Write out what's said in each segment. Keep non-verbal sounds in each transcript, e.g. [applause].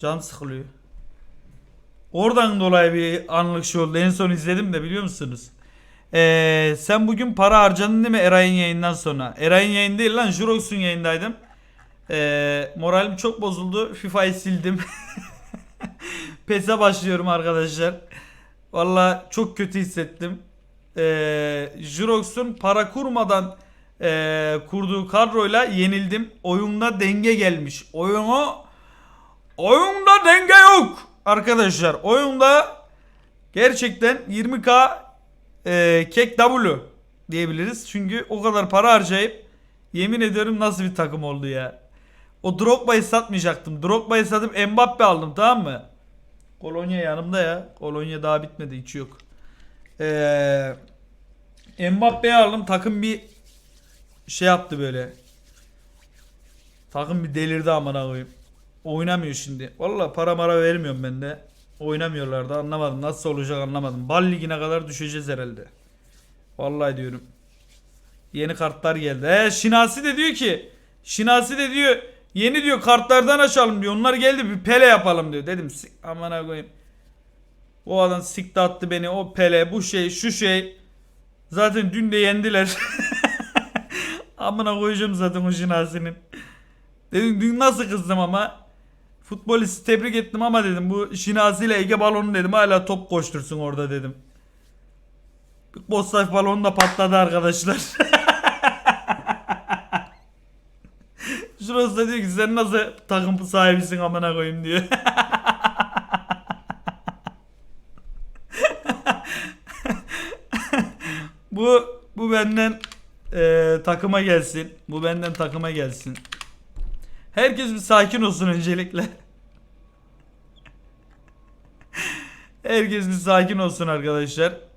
Can sıkılıyor. Oradan dolayı bir anlık şey oldu. En son izledim de biliyor musunuz? Ee, sen bugün para harcadın değil mi Eray'ın yayından sonra? Eray'ın yayın değil lan Jurox'un yayındaydım. Ee, moralim çok bozuldu. FIFA'yı sildim. [laughs] PES'e başlıyorum arkadaşlar. Valla çok kötü hissettim. Ee, Jurox'un para kurmadan ee, kurduğu kadroyla yenildim. Oyunda denge gelmiş. Oyuna oyunda denge yok arkadaşlar. Oyunda gerçekten 20k e, kek W diyebiliriz. Çünkü o kadar para harcayıp yemin ediyorum nasıl bir takım oldu ya. O Drogba'yı satmayacaktım. Drogba'yı satıp Mbappe aldım tamam mı? Kolonya yanımda ya. Kolonya daha bitmedi içi yok. Ee, Mbappe'yi aldım. Takım bir şey yaptı böyle. Takım bir delirdi amına koyayım. Oynamıyor şimdi. Valla para mara vermiyorum ben de. Oynamıyorlar da anlamadım. Nasıl olacak anlamadım. Bal ligine kadar düşeceğiz herhalde. Vallahi diyorum. Yeni kartlar geldi. He Şinasi de diyor ki. Şinasi de diyor. Yeni diyor kartlardan açalım diyor. Onlar geldi bir pele yapalım diyor. Dedim "Sik- amına koyayım. O adam sikti attı beni. O pele bu şey şu şey. Zaten dün de yendiler. [laughs] Amına koyacağım zaten o Şinasi'nin. Dedim dün nasıl kızdım ama. Futbolisti tebrik ettim ama dedim bu Şinasi ile Ege balonu dedim hala top koştursun orada dedim. Bosslife balonu da patladı arkadaşlar. [laughs] Şurası da diyor ki sen nasıl takım sahibisin amına koyayım diyor. [laughs] bu bu benden e, takıma gelsin. Bu benden takıma gelsin. Herkes bir sakin olsun öncelikle. Herkes bir sakin olsun arkadaşlar.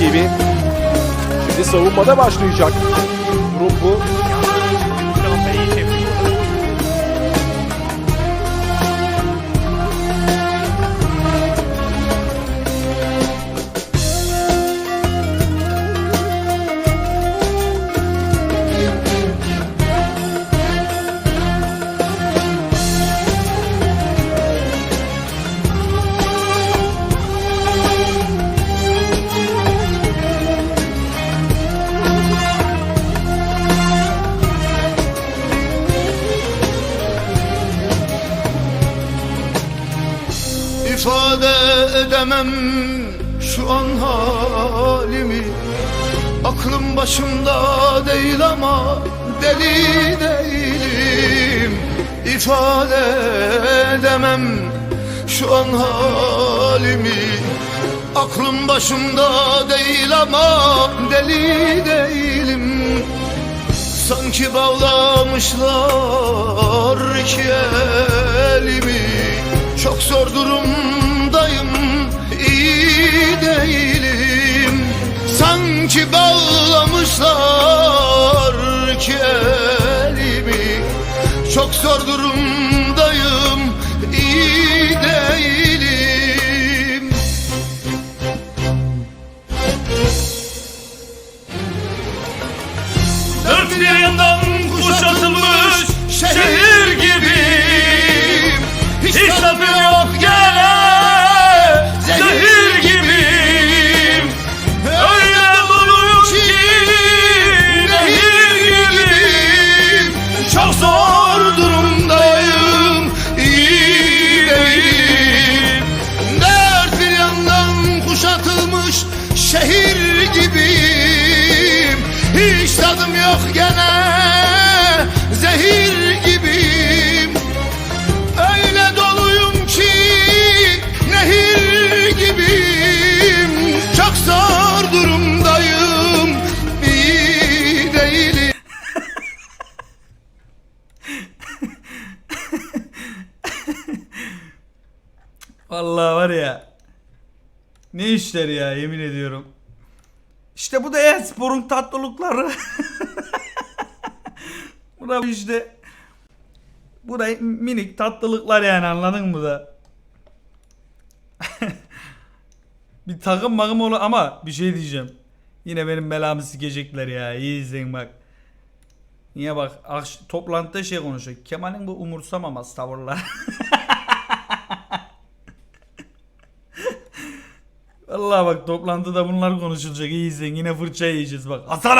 Ekibi. Şimdi savunmada başlayacak. Durum bu. İfade edemem şu an halimi. Aklım başımda değil ama deli değilim. İfade edemem şu an halimi. Aklım başımda değil ama deli değilim. Sanki bağlamışlar iki elimi Çok zor durumdayım tadım yok gene zehir gibiyim Öyle doluyum ki nehir gibiyim Çok zor durumdayım iyi değilim Vallahi var ya. Ne işler ya yemin ediyorum. İşte bu da e-sporun tatlılıkları. [laughs] bu da işte bu da minik tatlılıklar yani anladın mı da? [laughs] bir takım makım olur ama bir şey diyeceğim. Yine benim belamı sikecekler ya. İyi izleyin bak. Niye bak akş- toplantıda şey konuşuyor. Kemal'in bu umursamamaz tavırlar. [laughs] Vallahi bak toplantıda bunlar konuşulacak. İyi izleyin. Yine fırça yiyeceğiz bak. Hasan